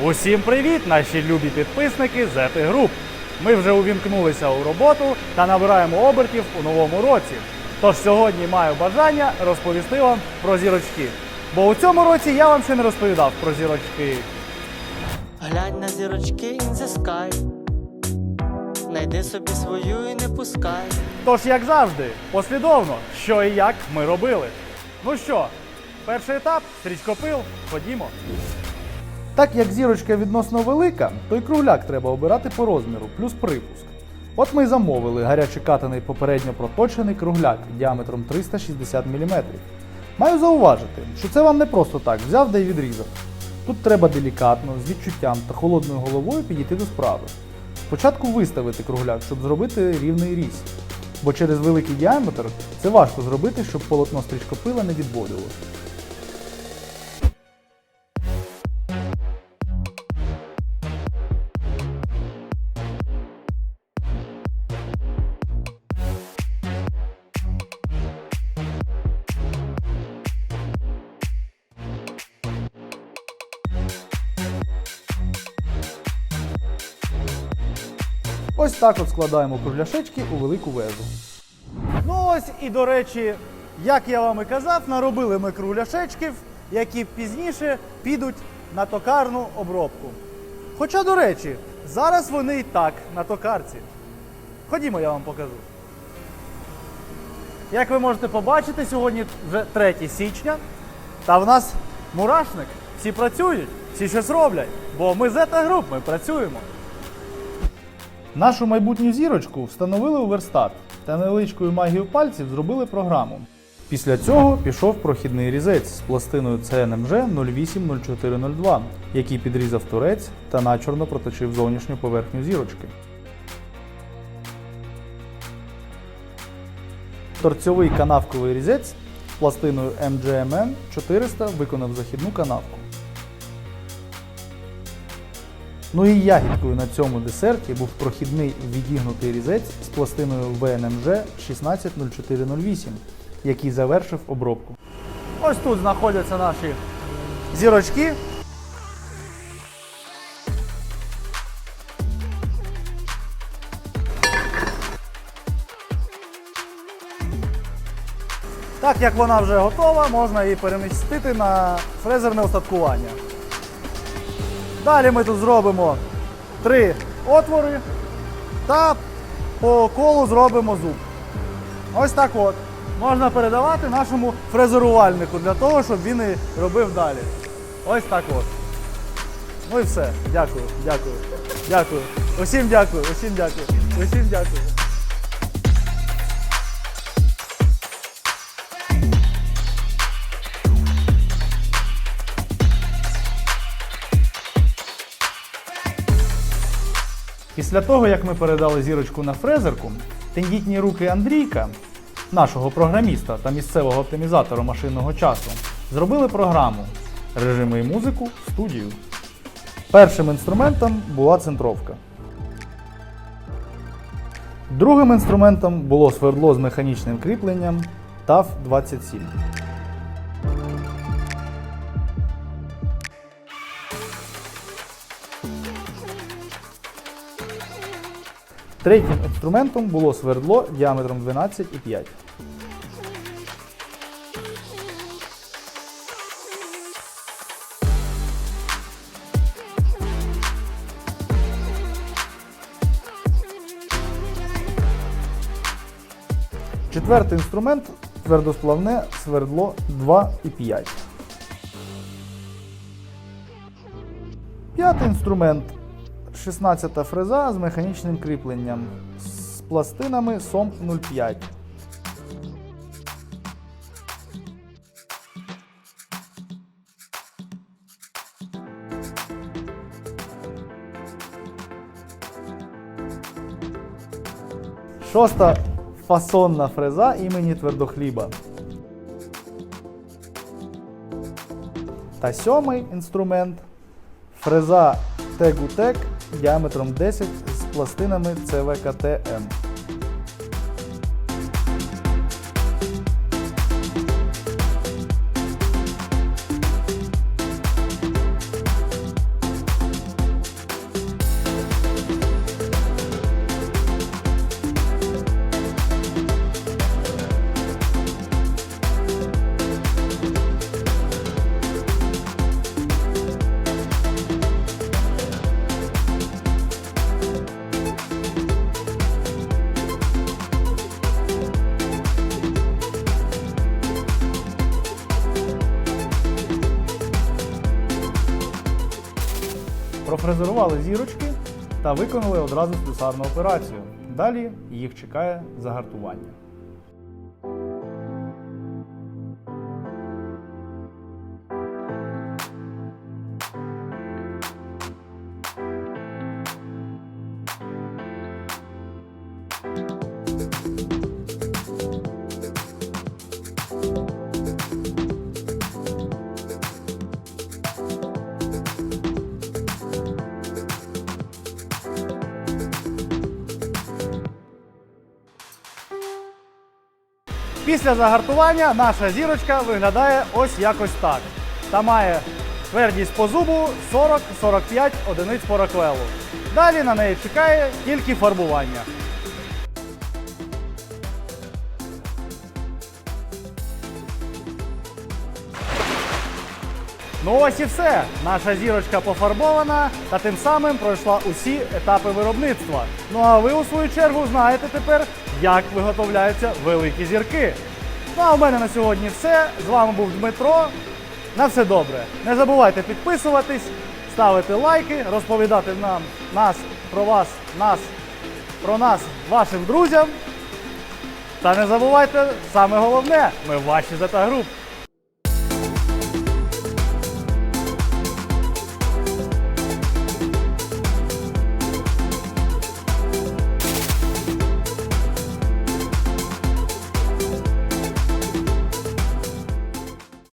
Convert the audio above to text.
Усім привіт, наші любі підписники ZT Group. Ми вже увімкнулися у роботу та набираємо обертів у новому році. Тож сьогодні маю бажання розповісти вам про зірочки. Бо у цьому році я вам ще не розповідав про зірочки. Глянь на зірочки in the sky Найди собі свою і не пускай. Тож, як завжди, послідовно, що і як ми робили. Ну що, перший етап стрічкопил, ходімо. Так як зірочка відносно велика, то й кругляк треба обирати по розміру, плюс припуск. От ми й замовили гаряче катаний попередньо проточений кругляк діаметром 360 мм. Маю зауважити, що це вам не просто так взяв да й відрізав. Тут треба делікатно, з відчуттям та холодною головою підійти до справи. Спочатку виставити кругляк, щоб зробити рівний різ. Бо через великий діаметр це важко зробити, щоб полотно стрічкопила не відводило. Ось так от складаємо кругляшечки у велику везу. Ну ось і до речі, як я вам і казав, наробили ми кругляшечків, які пізніше підуть на токарну обробку. Хоча, до речі, зараз вони і так на токарці. Ходімо, я вам покажу. Як ви можете побачити, сьогодні вже 3 січня, та в нас мурашник. Всі працюють, всі щось роблять, бо ми Zeta Group, ми працюємо. Нашу майбутню зірочку встановили у верстат та невеличкою магією пальців зробили програму. Після цього пішов прохідний різець з пластиною CNMG 080402, який підрізав турець та начорно проточив зовнішню поверхню зірочки. Торцьовий канавковий різець з пластиною MGMN 400 виконав західну канавку. Ну і ягідкою на цьому десерті був прохідний відігнутий різець з пластиною VNMG 160408, який завершив обробку. Ось тут знаходяться наші зірочки. Так як вона вже готова, можна її перемістити на фрезерне остаткування. Далі ми тут зробимо три отвори та по колу зробимо зуб. Ось так от. Можна передавати нашому фрезерувальнику для того, щоб він і робив далі. Ось так от. Ну і все. Дякую, дякую. Дякую. Усім дякую, усім дякую. Усім дякую. Після того, як ми передали зірочку на фрезерку, тендітні руки Андрійка, нашого програміста та місцевого оптимізатора машинного часу, зробили програму режими і музику в студію. Першим інструментом була центровка. Другим інструментом було свердло з механічним кріпленням TAF-27. Третім інструментом було свердло діаметром 12,5. Четвертий інструмент твердосплавне свердло 2,5. П'ятий інструмент 16 фреза з механічним кріпленням з пластинами SOM 05. Шоста фасонна фреза імені твердохліба. Та сьомий інструмент фреза Тегутек діаметром 10 з пластинами CVKT-M. Профрезерували зірочки та виконали одразу слюсарну операцію. Далі їх чекає загартування. Після загартування наша зірочка виглядає ось якось так. Та має твердість по зубу 40-45 одиниць по роквелу. Далі на неї чекає тільки фарбування. Ну ось і все. Наша зірочка пофарбована та тим самим пройшла усі етапи виробництва. Ну а ви у свою чергу знаєте тепер, як виготовляються великі зірки. Ну а в мене на сьогодні все. З вами був Дмитро. На все добре. Не забувайте підписуватись, ставити лайки, розповідати нам нас про вас, нас про нас вашим друзям. Та не забувайте, саме головне, ми ваші зета груп.